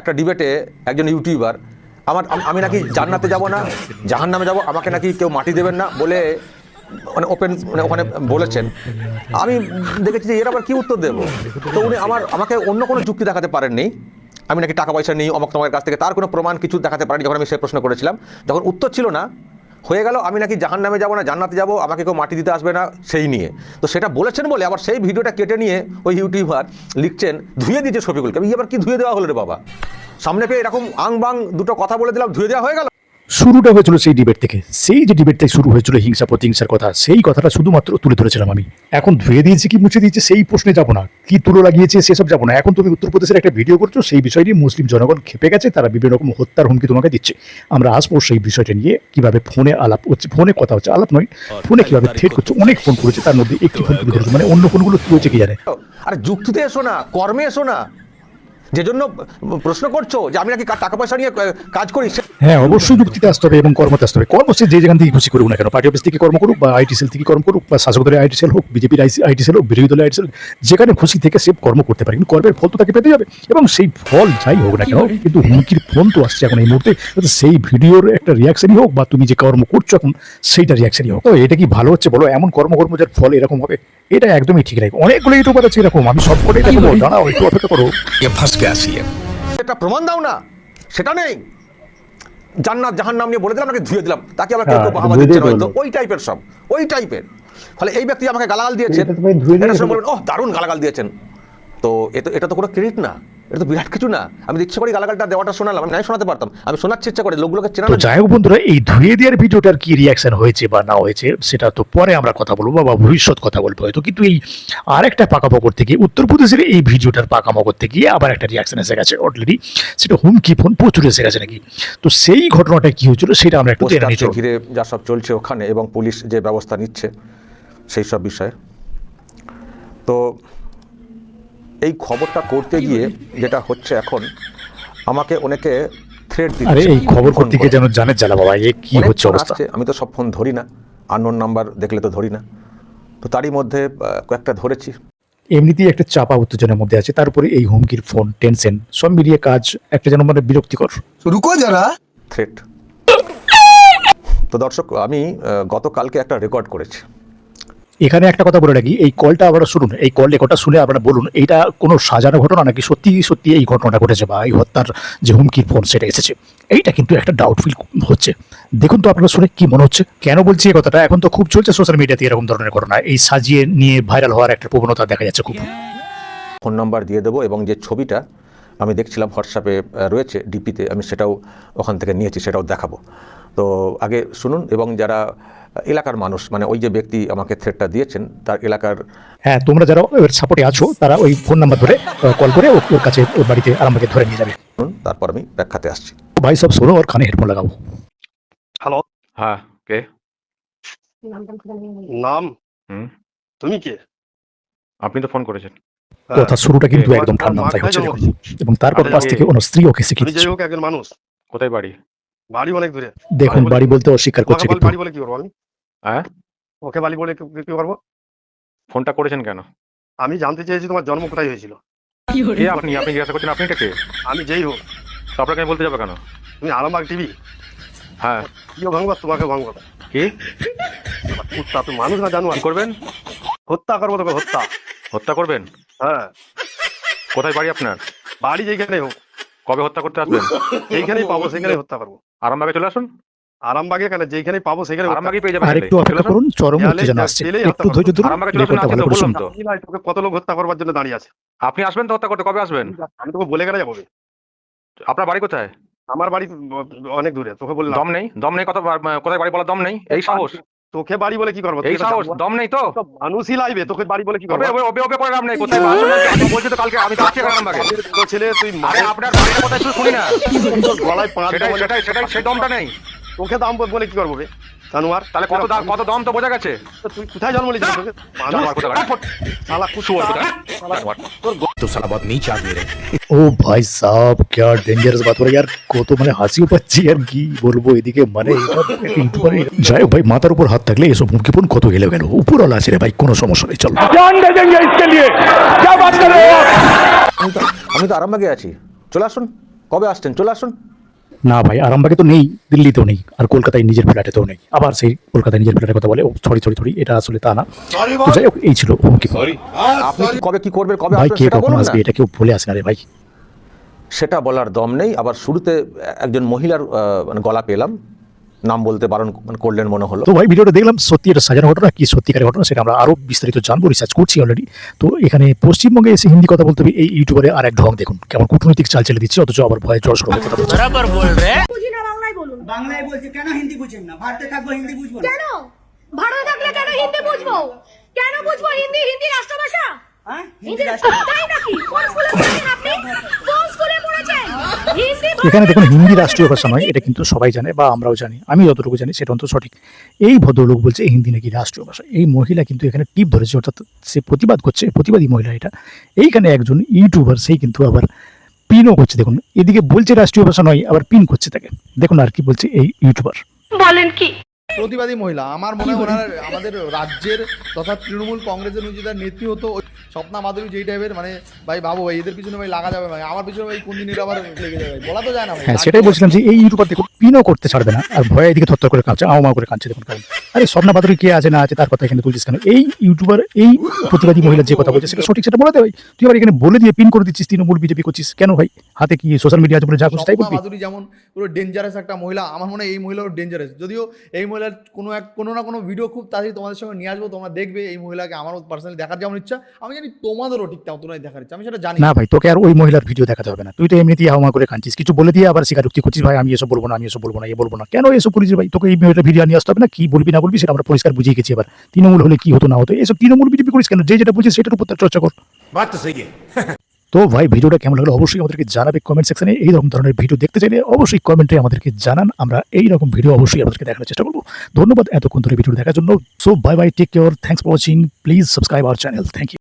একটা ডিবেটে একজন ইউটিউবার আমার, আমি নাকি জান্নাতে যাব না? জাহান নামে যাব? আমাকে নাকি কেউ মাটি দেবেন না? বলে মানে ওপেন মানে ওখানে বলেছেন। আমি দেখেছি যে এর আবার কী উত্তর দেবো? তো উনি আমার, আমাকে অন্য কোনো যুক্তি দেখাতে পারেননি। আমি নাকি টাকা পয়সা নিই অমক তোমার কাছ থেকে। তার কোনো প্রমাণ, কিছু দেখাতে পারেনি যখন আমি সে প্রশ্ন করেছিলাম। যখন উত্তর ছিল না হয়ে গেল, আমি নাকি জাহান নামে যাব না, জান্নাতে যাব, আমাকে কেউ মাটি দিতে আসবে না, সেই নিয়ে। তো সেটা বলেছেন বলে আবার সেই ভিডিওটা কেটে নিয়ে ওই ইউটিউবার লিখছেন, ধুয়ে দিয়েছে শফিকুলকে আমি এবার কি ধুয়ে দেওয়া হলো রে বাবা? সামনে পেয়ে এরকম আং বাং দুটো কথা বলে দিলাম, ধুয়ে দেওয়া হয়ে গেল? শুরুটা হয়েছিল সেই ডিবেট থেকে। সেই যে ডিবেট থেকে শুরু হয়েছিল হিংসা প্রতিহিংসার কথা, সেই কথাটা শুধুমাত্র তুলে ধরেছিলাম আমি। এখন ধুয়ে দিয়েছে কি, মুছে দিয়েছে, সেই প্রশ্নে যাব না। কি তুলো লাগিয়েছে, সেসব যাব না। এখন তুমি উত্তরপ্রদেশের একটা ভিডিও করছ, সেই বিষয় নিয়ে মুসলিম জনগণ খেপে গেছে, তারা বিভিন্ন রকম হত্যার হুমকি তোমাকে দিচ্ছে। আমরা আসব সেই বিষয়টা নিয়ে, কীভাবে ফোনে আলাপ হচ্ছে, ফোনে কথা হচ্ছে, আলাপ নয়, ফোনে কীভাবে থ্রেট করছে, অনেক ফোন করেছে, তার মধ্যে একটি ফোন তুলে ধরেছে মানে অন্য ফোনগুলো হয়েছে কি জানে। আর যুক্তিতে এসো না, কর্মে এসো না। যে জন্য প্রশ্ন করছ যে আমি নাকি টাকা পয়সা নিয়ে কাজ করি হ্যাঁ অবশ্যই যুক্তিতে আসতে হবে এবং কর্মতে আসতে হবে। কর্ম সে যে যেখান থেকে খুশি করুক না কেন পার্টি অফিস থেকে কর্ম করুক বা আইটি সেল থেকে কর্ম করুক বা শাসক দলের আইটি সেল হোক বিজেপির আইটি সেল হোক বিরোধী দলের আইটি সেল যেখানে খুশি থেকে সে কর্ম করতে পারে। কিন্তু কর্মের ফল তো তাকে পেতে যাবে এবং সেই ফল যাই হোক না কেন কিন্তু হুমকির ফোন তো আসছে এখন এই মুহূর্তে। সেই ভিডিওর একটা রিয়াকশনই হোক বা তুমি যে কর্ম করছ এখন সেইটা রিয়াকশনই হোক। তো এটা কি ভালো হচ্ছে বলো? এমন কর্মকর্ম যার ফল এরকম হবে? এটা একদমই ঠিক রাখবে অনেকগুলো ইউটিউবার আছে এরকম আমি সবকটাই দেখব। দাঁড়াও একটু অপেক্ষা করো। এটা প্রমাণ দাও না। সেটা নেই। জান্নাত জাহান নাম নিয়ে বলে দিলাম আমাকে ধুয়ে দিলাম। তাকে আবার কেউ হ্যাঁ, বাহাবা ধুয়ে দিচ্ছে হয়তো। ওই টাইপের সব ওই টাইপের। ফলে এই ব্যক্তি আমাকে গালাগাল দিয়েছেন। এটা তুমি ধুয়ে শুনে বলবেন ওহ দারুণ গালাগাল দিয়েছেন। তো এটা এটা তো কোনো ক্রেডিট না। এটা তো বিরাট কিছু না। আমি ইচ্ছে করি গালাগালটা দেওয়াটা শোনালাম। আমি নাই শোনাতে পারতাম। আমি শোনাচ্ছি ইচ্ছা করে। লোকগুলোকে তো চেনানো যাই হোক বন্ধুরা এই ধুয়ে দেওয়ার ভিডিওটার কি রিয়াকশন হয়েছে বা না হয়েছে সেটা তো পরে আমরা কথা বলব বা ভবিষ্যৎ কথা বলব। হয়তো কিন্তু এই আরেকটা পাকাপোকর থেকে উত্তরপ্রদেশের এই ভিডিওটার পাকামোকর থেকে আবার একটা রিয়াকশন এসে গেছে অলরেডি সেটা হুমকি ফোন প্রচুর এসে গেছে নাকি? তো সেই ঘটনাটা কি হয়েছিল সেটা আমরা একটু ঘিরে যা সব চলছে ওখানে এবং পুলিশ যে ব্যবস্থা নিচ্ছে সেই সব বিষয়ে। তো এই খবরটা করতে গিয়ে যেটা হচ্ছে এখন আমাকে অনেকে থ্রেড দিচ্ছে। আরে এই খবর করতে গিয়ে যেন জানে জ্বালা বাবা এ কি হচ্ছে অবস্থা? আমি তো সব ফোন ধরি না আননোন নাম্বার দেখলে তো ধরি না। তো তারই মধ্যে কয়েকটা ধরেছি। এমনিতেই একটা চাপা উত্তেজনার মধ্যে আছে তারপরে এই হুমকির ফোন টেনশন সব মিলিয়ে কাজ একটা যেন মানে বিরক্তিকর। রুকো যারা। থ্রেট তো দর্শক আমি গতকালকে একটা রেকর্ড করেছি। এখানে একটা কথা বলে রাখি, এই কলটা আপনারা শুনুন, এই কল রেকর্ডটা শুনে আপনারা বলুন এটা কোনো সাজানো ঘটনা নাকি সত্যি সত্যি এই ঘটনাটা ঘটেছে বা এই হত্যার যে হুমকির ফোন সেটা এসেছে? এইটা কিন্তু একটা ডাউট ফিল হচ্ছে। দেখুন তো আপনারা শুনে কি মনে হচ্ছে? কেন বলছি এই কথাটা? এখন তো খুব চলছে সোশ্যাল মিডিয়াতে এরকম ধরনের ঘটনা। এই সাজিয়ে নিয়ে ভাইরাল হওয়ার একটা প্রবণতা দেখা যাচ্ছে খুব। ফোন নাম্বার দিয়ে দেবো এবং যে ছবিটা আমি দেখছিলাম হোয়াটসঅ্যাপে রয়েছে ডিপিতে আমি সেটাও ওখান থেকে নিয়েছি, সেটাও দেখাবো। তো আগে শুনুন এবং যারা এলাকার মানুষ মানে ওই যে ব্যক্তি আমাকে থ্রেটটা দিয়েছেন তার এলাকার হ্যাঁ তোমরা যারা ওর সাপোর্টে আছো তারা ওই ফোন নাম্বার ধরে কল করে ওর কাছে ওর বাড়িতে আরামকে ধরে নিয়ে যাবে। তারপর আমি ব্যাখ্যাতে আসছি। ভাই সব শোনো ওর কানে হেডফোন লাগাও। হ্যালো হ্যাঁ কে? নাম? হুম। তুমি কে? আপনি তো ফোন করেছেন। হ্যাঁ, কথা শুরুটা কিন্তু একদম ঠান্ডা মাথায় হচ্ছে। এবং তারপর আরে পাশ থেকে ওনার স্ত্রী ওকে শিখিয়ে দিচ্ছে। একজন মানুষ। কোথায় বাড়ি? বাড়ি অনেক দূরে। দেখুন বাড়ি বলতে অস্বীকার করছে বাড়ি বলে কি করব আমি? হ্যাঁ? ওকে বালি বলে কি- কি করব? ফোনটা করেছেন কেন? আমি জানতে চেয়েছি তোমার জন্ম কোথায় হয়েছিল। কে আপনি? আপনি জিজ্ঞাসা করছেন আপনি কে? আমি যেই হোক। তো আপনাকে আমি বলতে যাবে কেন? তুমি আরামবাগ টিভি? হ্যাঁ। কিও ভাঙবো তোমাকে ভাঙবো কি? কুত্তা তুমি মানুষ না জানো কি করবেন? হত্যা করব তোকে হত্যা। হত্যা করবেন? হ্যাঁ। কোথায় বাড়ি আপনার? বাড়ি যেখানে হোক। কবে হত্যা করতে আসবেন? যেখানেই পাবো সেখানেই হত্যা করব। আরামবাগে চলে আসুন। আরামবাগে কেন যেখানেই পাবো সেখানে আরামবাগে পেয়ে যাবেন আরেকটু অপেক্ষা করুন চরম উত্তেজনা আসছে। একটু ধৈর্য ধরুন আরামবাগে চলে আসুন, ভালো তো, করে শুনুন বললাম তো। আমি নাই, তোকে কত লোক হত্যা করবার জন্য দাঁড়িয়ে আছে? আপনি আসবেন তো হত্যা করতে? কবে আসবেন? আমি তোকে বলে গেলে যাব। আপনার বাড়ি কোথায়? আমার বাড়ি অনেক দূরে তোকে বললাম। দম নেই? দম নেই? কত কোথায় বাড়ি বলার দম নেই? এই সাহস। তোকে বাড়ি বলে কি করব? এই সাহস? দম নেই তো? মানুষই লাইবে তোকে বাড়ি বলে কি করব? ওবে ওবে ওবে করে নাম নেই কোথায়? বলছি তো কালকে আমি তো আছি আরামবাগে। আমাদের ছেলে তুই আপনার বাড়িটা কোথায় শুনি না। গলায় পাঁচ সেটাই সেটাই সেই দমটা নেই। তোকে দাম বলে কি করবো বে জানোয়ার তাহলে কত দাম কত দম তো বোঝা গেছে তো তুই কোথায় জন্ম নিয়েছিস তোকে মানুষ জানোয়ার কোথাকার। শালা শুয়োর কুত্তা কোথাকার। জানোয়ার। तो साला बहुत नीच आदमी रे ও ভাই সাহ क्या ডেঞ্জারাস বাত বলে यार কত মানে হাসিও পাচ্ছি আর কি বলবো এদিকে মানে এটা একটা ইউটিউবারে যাই হোক ভাই মাথার উপর হাত থাকলে এসব হুমকি ফোন কত গেলে গেল উপরওয়ালা আছে রে ভাই কোনো সমস্যা নেই চল আমি তো আমি তো আরামবাগে আছি চলে আসুন কবে আসছেন চলে আসুন না ভাই আরামবাগে তো নেই দিল্লিতেও নেই আর কলকাতায় নিজের ফ্ল্যাটেতেও নেই। আবার সেই কলকাতায় নিজের ফ্ল্যাটের কথা বলে সরি সরি সরি এটা আসলে তা না। তো যাই হোক এই ছিল হুমকি। আপনি কি কবে কি করবেন কবে ভাই কে সেটা কখন বলুন আসবে না। এটা কেউ বলে আসে না রে ভাই। সেটা বলার দম নেই আবার শুরুতে একজন মহিলার আহ, মানে গলা পেলাম। নাম বলতে বারণ মানে করলেন মনে হলো। তো ভাই ভিডিওটা দেখলাম সত্যি এটা সাজানো ঘটনা কি সত্যিকারের ঘটনা সেটা আমরা আরও বিস্তারিত জানব রিসার্চ করছি অলরেডি তো এখানে পশ্চিমবঙ্গে এসে হিন্দি কথা বলতে হবে এই ইউটিউবারে আর এক ঢং দেখুন কেমন কূটনৈতিক চাল চেলে দিচ্ছে অথচ আবার ভয়ে জড় সড়ক কথা বলছে। বাংলায় বলছে কেন হিন্দি বুঝেন না? ভারতে থাকব হিন্দি বুঝব কেন? ভারতে থাকলে কেন হিন্দি বুঝব? কেন বুঝব হিন্দি? হিন্দি রাষ্ট্রভাষা? হ্যাঁ? হিন্দি তাই নাকি? কোন স্কুলে পড়েছেন আপনি কোন স্কুলে পড়েছেন হিন্দি এখানে দেখুন হিন্দি রাষ্ট্রীয় ভাষা নয় এটা কিন্তু সবাই জানে বা আমরাও জানি আমি যতটুকু জানি সেটা অন্তত সঠিক। এই ভদ্রলোক বলছে হিন্দি নাকি রাষ্ট্রীয় ভাষা। এই মহিলা কিন্তু এখানে টিপ ধরেছে অর্থাৎ সে প্রতিবাদ করছে প্রতিবাদী মহিলা এটা। এইখানে একজন ইউটিউবার সেই কিন্তু আবার পিনও করছে দেখুন। এদিকে বলছে রাষ্ট্রীয় ভাষা নয় আবার পিন করছে তাকে। দেখুন আর কি বলছে এই ইউটিউবার। বলেন কি? প্রতিবাদী মহিলা আমার মনে হয় আমাদের রাজ্যের তথা তৃণমূল কংগ্রেসের উনি নেত্রী হতো স্বপ্না মাধুরী যেই টাইপের মানে ভাই বাবু ভাই এদের পিছনে ভাই লাগা যাবে ভাই আমার পিছনে ভাই কোন দিন এরা আবার লেগে যাবে বলা তো যায় না হ্যাঁ সেটাই বলছিলাম যে এই ইউটিউবার দেখুন পিনও করতে ছাড়বে না আর ভয়ে এদিকে থরথর করে কাঁদছে আও মাও করে কাঁদছে দেখুন কারণ। আরে স্বপ্না বাদুরি কে আছে না আছে তার কথা এখানে তুলছিস কেন? এই ইউটিউবার এই প্রতিবাদী মহিলা যে কথা বলছে সেটা সঠিক সেটা বলে দে ভাই। তুই আবার এখানে বলে দিয়ে পিন করে দিচ্ছিস তৃণমূল বিজেপি করছিস কেন ভাই? হাতে কি সোশ্যাল মিডিয়া আছে বলে যা করছিস তাই বলবি? মাধুরী যেমন পুরো ডেঞ্জারাস একটা মহিলা আমার মনে হয় এই মহিলাও ডেঞ্জারাস যদিও এই মহিলার কোনো এক কোনো না কোনো ভিডিও খুব তাড়াতাড়ি তোমাদের সঙ্গে নিয়ে আসব তোমরা দেখবে এই মহিলাকে আমারও পার্সোনালি দেখার যেমন ইচ্ছা। আমি জানি তোমাদেরও ঠিক ততটাই দেখা যাচ্ছে আমি সেটা জানি। না ভাই তোকে আর ওই মহিলার ভিডিও দেখাতে হবে না। তুই তো এমনিতেই হাওয়া করে কাঁদছিস। কিছু বলে দিয়ে আবার স্বীকারোক্তি করছিস ভাই আমি এসব বলব না আমি এসব বলব না এ বলব না। কেন এসব করিস ভাই? তোকে এই মহিলার ভিডিও নিয়ে আসতে হবে না? কি বলবি না বলবি সেটা আমরা পরিষ্কার বুঝিয়ে গেছি এবার। তৃণমূল হলে কি হতো না হতো? এসব তৃণমূল বিজেপি করিস কেন? যে যেটা বুঝিস সেটার উপর চর্চা কর। বাট তো সেই তো ভাই ভিডিওটা কেমন লাগল অবশ্যই আমাদেরকে জানাবে কমেন্ট সেকশনে এই রকম ধরনের ভিডিও দেখতে চাইলে অবশ্যই কমেন্টে আমাদেরকে জানান। আমরা এই রকম ভিডিও অবশ্যই আপনাদেরকে দেখার চেষ্টা করব। ধন্যবাদ এতক্ষণ ধরে ভিডিও দেখার জন্য। So bye bye take care thanks for watching please subscribe our channel thank you